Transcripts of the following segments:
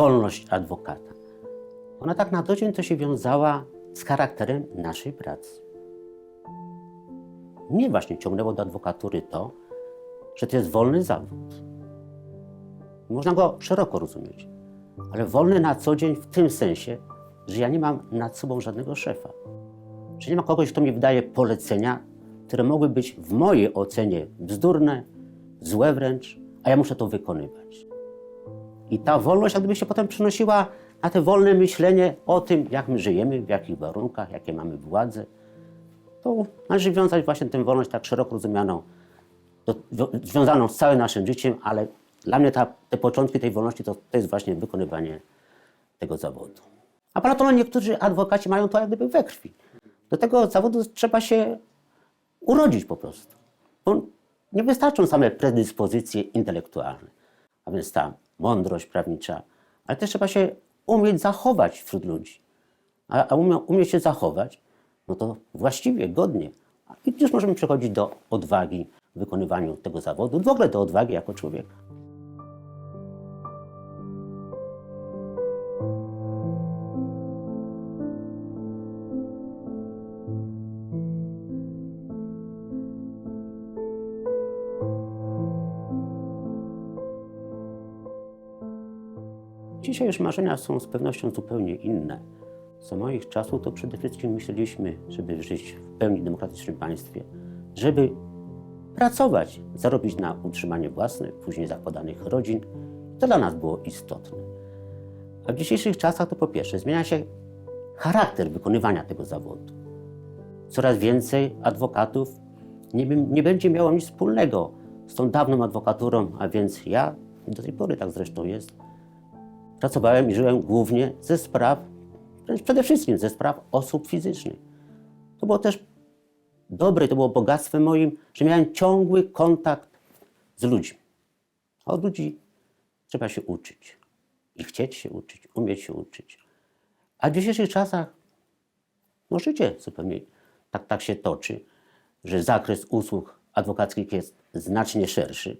wolność adwokata. Ona tak na co dzień to się wiązała z charakterem naszej pracy. Mnie właśnie ciągnęło do adwokatury to, że to jest wolny zawód. Można go szeroko rozumieć, ale wolny na co dzień w tym sensie, że ja nie mam nad sobą żadnego szefa. Że nie ma kogoś, kto mi wydaje polecenia, które mogły być w mojej ocenie bzdurne, złe wręcz, a ja muszę to wykonywać. I ta wolność jak gdyby się potem przenosiła na te wolne myślenie o tym, jak my żyjemy, w jakich warunkach, jakie mamy władze. To należy wiązać właśnie tę wolność tak szeroko rozumianą, do, wi- związaną z całym naszym życiem, ale dla mnie ta, te początki tej wolności to, to jest właśnie wykonywanie tego zawodu. A ponadto niektórzy adwokaci mają to jak gdyby we krwi. Do tego zawodu trzeba się urodzić po prostu. Bo nie wystarczą same predyspozycje intelektualne, a więc ta mądrość prawnicza, ale też trzeba się umieć zachować wśród ludzi. A, a umie, umieć się zachować, no to właściwie, godnie. I już możemy przechodzić do odwagi w wykonywaniu tego zawodu, w ogóle do odwagi jako człowieka. Dzisiaj już marzenia są z pewnością zupełnie inne. Za moich czasów to przede wszystkim myśleliśmy, żeby żyć w pełni demokratycznym państwie, żeby pracować, zarobić na utrzymanie własne, później zakładanych rodzin. To dla nas było istotne. A w dzisiejszych czasach to po pierwsze zmienia się charakter wykonywania tego zawodu. Coraz więcej adwokatów nie, nie będzie miało nic wspólnego z tą dawną adwokaturą, a więc ja, do tej pory tak zresztą jest, pracowałem i żyłem głównie ze spraw, przede wszystkim ze spraw osób fizycznych. To było też dobre, to było bogactwem moim, że miałem ciągły kontakt z ludźmi. A od ludzi trzeba się uczyć. I chcieć się uczyć, umieć się uczyć. A w dzisiejszych czasach no życie zupełnie tak, tak się toczy, że zakres usług adwokackich jest znacznie szerszy.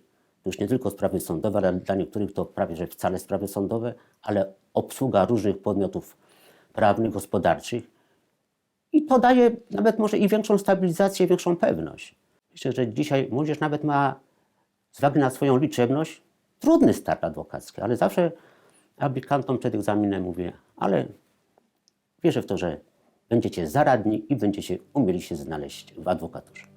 Już nie tylko sprawy sądowe, ale dla niektórych to prawie że wcale sprawy sądowe, ale obsługa różnych podmiotów prawnych, gospodarczych. I to daje nawet może i większą stabilizację, większą pewność. Myślę, że dzisiaj młodzież nawet ma, z uwagi na swoją liczebność, trudny start adwokacki, ale zawsze aplikantom przed egzaminem mówię, ale wierzę w to, że będziecie zaradni i będziecie umieli się znaleźć w adwokaturze.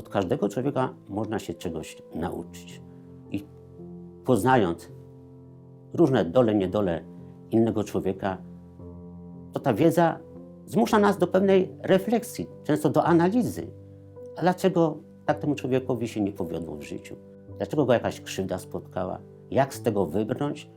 Od każdego człowieka można się czegoś nauczyć. I poznając różne dole, niedole innego człowieka, to ta wiedza zmusza nas do pewnej refleksji, często do analizy. A dlaczego tak temu człowiekowi się nie powiodło w życiu? Dlaczego go jakaś krzywda spotkała? Jak z tego wybrnąć?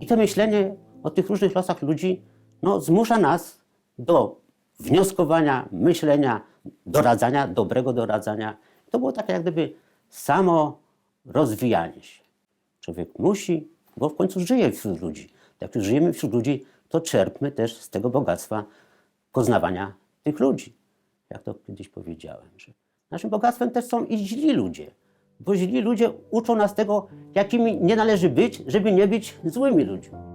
I to myślenie o tych różnych losach ludzi no, zmusza nas do wnioskowania, myślenia, doradzania, dobrego doradzania. To było takie jak gdyby samo rozwijanie się. Człowiek musi, bo w końcu żyje wśród ludzi. Jak już żyjemy wśród ludzi, to czerpmy też z tego bogactwa poznawania tych ludzi. Jak to kiedyś powiedziałem, że naszym bogactwem też są i źli ludzie. Bo źli ludzie uczą nas tego, jakimi nie należy być, żeby nie być złymi ludźmi.